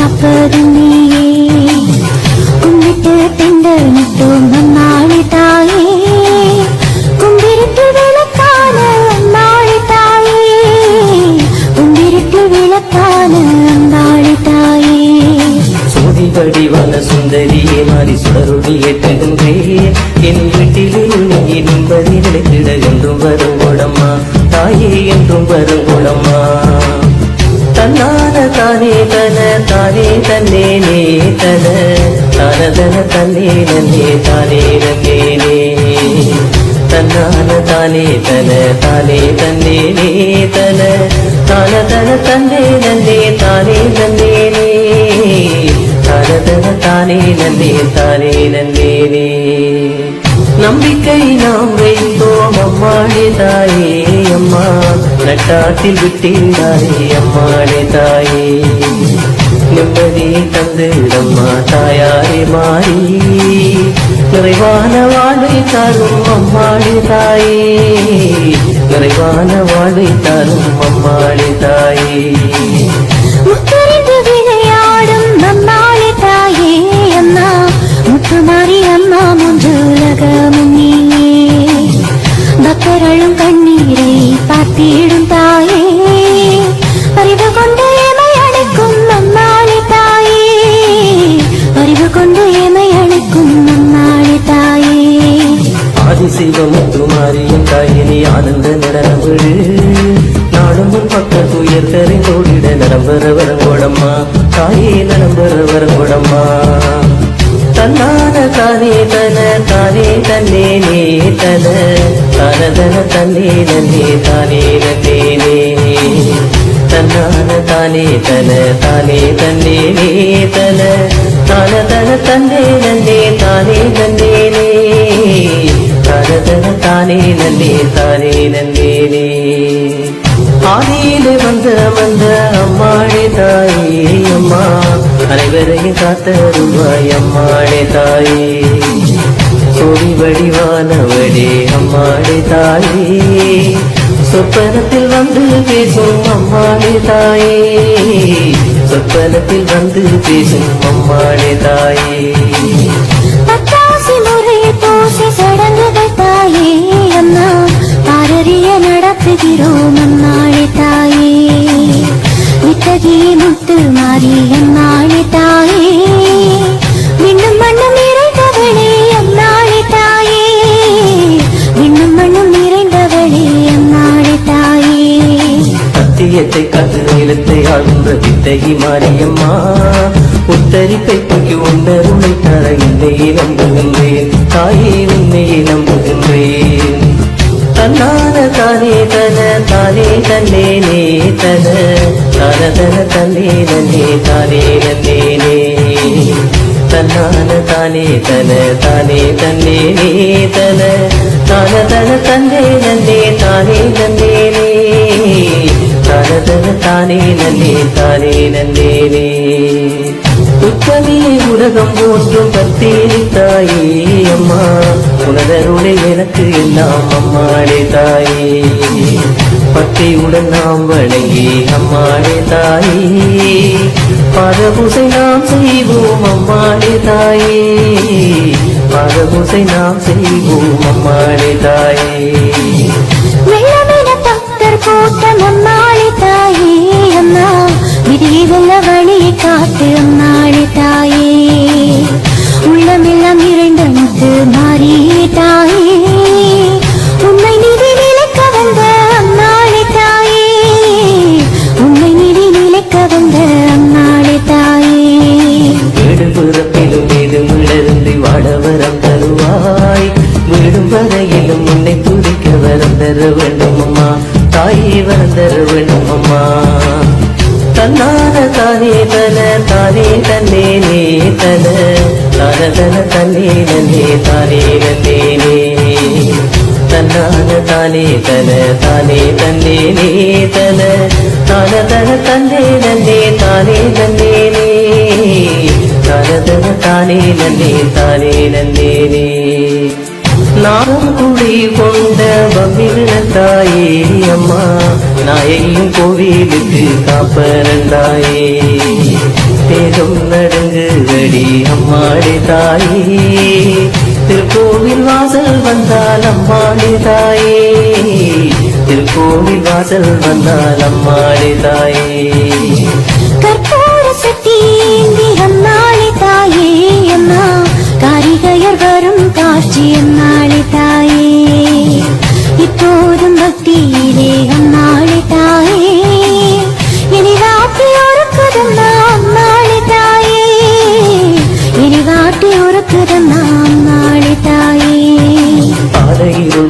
காப்பது நீயே கும்பிட்டு தெண்டல் நிட்டும் தாயே கும்பிருட்டு விளக்கான அந்நாளி தாயே கும்பிருட்டு விளக்கான அந்நாளி தாயே சோதி வடிவான சுந்தரியே மாறி சுடருடி ஏற்றுகின்றே. என் வீட்டிலே நீ நிம்மதி நிலைத்திட என்றும் வரும் தாயே என்றும் வரும் தன்னான தானே தன தானே தன்னே நே தன தான தன தன்னே நன்னே தானே நன்னே நே தன்னான தானே தன தானே தன்னே நே தன தான தன தன்னே நன்னே தானே நன்னே நே தனதன தானே நன்னே தானே நன்னே நே நம்பிக்கை நாம் வைத்தோம் அம்மாளே தாயே அம்மா. நட்டாத்தில் விட்டீந்தாயே அம்மாளே தாயே. நிம்மதி தந்திடம்மா தாயாரே மாறி? நிறைவான வாழ்வை தரும் அம்மாளே தாயே. நிறைவான வாழ்வை தரும் அம்மாளே தாயே. முத்தறிந்து விளையாடும் ஆனந்த நடனவிழு நாடும் உன் பக்க துயர் கரைந்தோடிட நரம்பர வரங்கோடம்மா தாயே நரம்பர வரங்கோடம்மா தன்னான தானே தன தானே தன்னே நே தன. தனதன தன்னே நன்னே தானே நன்னே நே. தன்னான தானே தன தானே தன்னே நே தன. தான தன தன்னே நன்னே தானே நன்னே நே. தனதன தானே நன்னே தானே நன்னேனே ஆதியிலே வந்த வந்த அம்மாளே தாயே அம்மா. அனைவரையும் காத்தருவாய் அம்மாளே தாயே. சோதி வடிவானவடே அம்மாளே தாயே. சொப்பனத்தில் வந்து பேசும் அம்மாளே தாயே. சொப்பனத்தில் வந்து பேசும் அம்மாளே தாயே. நடத்துகிறோம் அம்மாளே தாயே. வித்தகிய முத்து மாறி அம்மாளே தாயே. விண்ணும் மண்ணும் நிறைந்தவளே அம்மாளே தாயே. விண்ணும் மண்ணும் நிறைந்தவளே அம்மாளே தாயே. சத்தியத்தை காத்து நிலத்தை ஆழ்ந்த வித்தகி மாரியம்மா. உத்தரிப்பை தூக்கி உன்னருமை தர என்னையே நம்புகின்றேன். தாயே உன்னையே நம்புகின்றேன். தன்னான தானே தன தானே தன்னே நே தன தான தன தன்னே நன்னே தானே நன்னே நே தன்னான தானே தன தானே தன்னே நே தன தான தன தன்னே நன்னே தானே நன்னே நே தனதன தானே நன்னே தானே நன்னே நே உத்தமியே உலகம் போற்றும் பத்தேரி தாயே அம்மா உனதருளை எனக்கு எல்லாம் அம்மாளே தாயே. பக்தியுடன் நாம் வணங்கி அம்மாளே தாயே. பாதபூசை நாம் செய்வோம் அம்மாளே தாயே. பாதபூசை நாம் செய்வோம் அம்மாளே தாயே. பக்தர் கூட்டம் அம்மாளே தாயே. அம்மா விதியை வழியை காத்து அம்மாளே தாயே. மீது விழருந்து வாழ வரம் தருவாய். வீடும் வரையிலும் உன்னை துதிக்க வரம் தர வேண்டும் அம்மா. தாயே வரம் தர வேண்டும் அம்மா. தன்னான தானே தன தானே தன்னே நே தன. தான தன தன்னே நன்னே தானே நன்னே தன்னான தானே தன தானே தன்னே நே தன. தான தன தன்னே நன்னே தானே நன்னே நே தனதன தானே நன்னே தானே நன்னே நானும் குடி கொண்ட பம்பின தாயே அம்மா. நாயையும் கோவிலுக்கு காப்பரந்தாயே தேகம் நடுங்குதடி அம்மாடி தாயே. திருக்கோவில் வாசல் வந்தால் அம்மாடி தாயே. திருக்கோவில் வாசல் வந்தால் அம்மாடி தாயே. എന്ന കാരികയർ വരും കാഴ്ച എന്നാളെ തായേ. ഇപ്പോഴും ഭക്തിയിലേ അന്നാളെ തായേ. ഇനി രാത്രി ഉറക്കതം നാം നാളെ തായേ. ഇനി രാത്രി ഉറക്കതം നാം നാളെ തായേ പാതയിരുൾ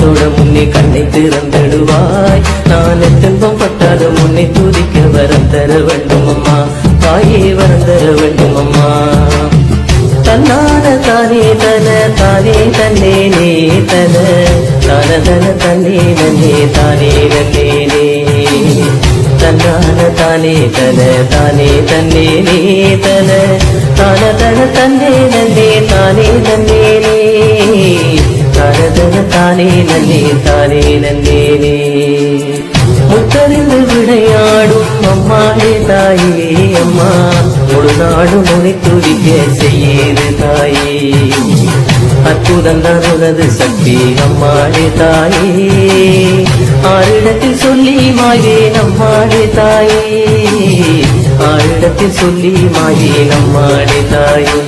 തൊട മുന്നേ കണ്ണെ തിറന്നിടുവായി. നാലെത്തുമ്പം പട്ടാതെ മുന്നേ தன்னே நே தன தான தன தன்னே நன்னே தானே நன்னே தன்னான தானே தன தானே. தன்னே நே தன தான தன தன்னே நன்னே தானே நன்னே நே தனதன தானே நன்னே தானே நன்னே நே முத்தறிந்து விளையாடும் அம்மாளே தாயே அம்மா. ஒரு நாடு முனை துடிக்க செய்யது தாயே. அற்புதம் தான் உனது சக்தி அம்மாளே தாயே. ஆரிடத்தில் சொல்லி மாயே நம்மாளே தாயே. ஆரிடத்தில் சொல்லி மாயே நம்மாளே தாயே.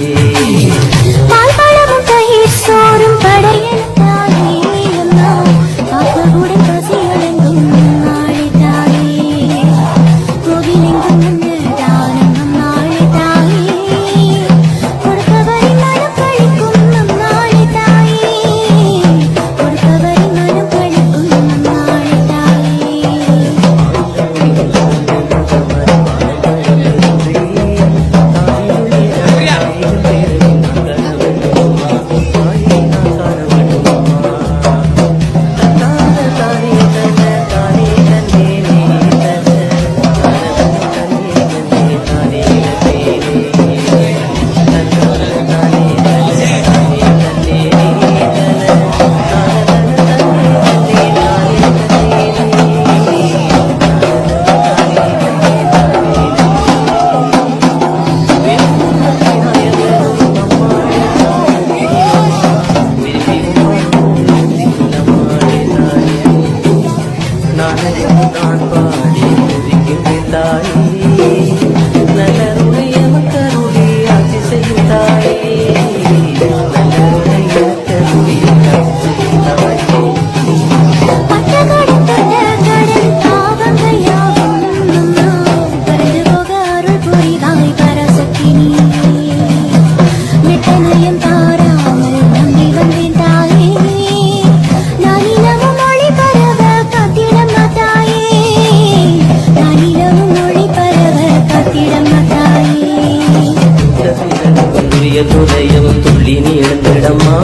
நீ எழுந்திடம்மா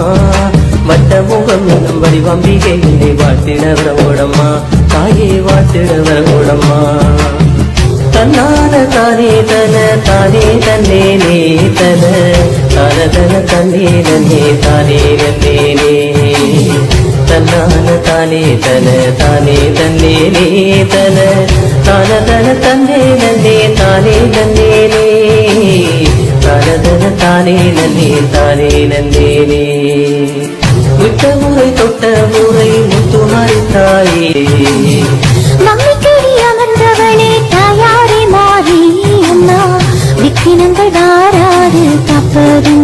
வட்ட முகம் எனும் வடிவம்பிகை என்னை வாழ்த்திட வரவோடம்மா தாயே வாழ்த்திட வரவோடம்மா தன்னான தானே தன தானே தன்னே நே தன. தன தன தன்னே நன்னே தானே நன்னே நே தன்னான தானே தன தானே தன்னே நே தன. தன தன தன்னே நன்னே தானே நன்னே நே தனதன தானே நன்னே தானே நந்தேனே விட்ட முறை தொட்ட முறை முத்து தாயே. நம்பிக்கை அமர்ந்தவளே தாயாரே மாறி அம்மா. விக்கினங்கள் வாராது காப்பது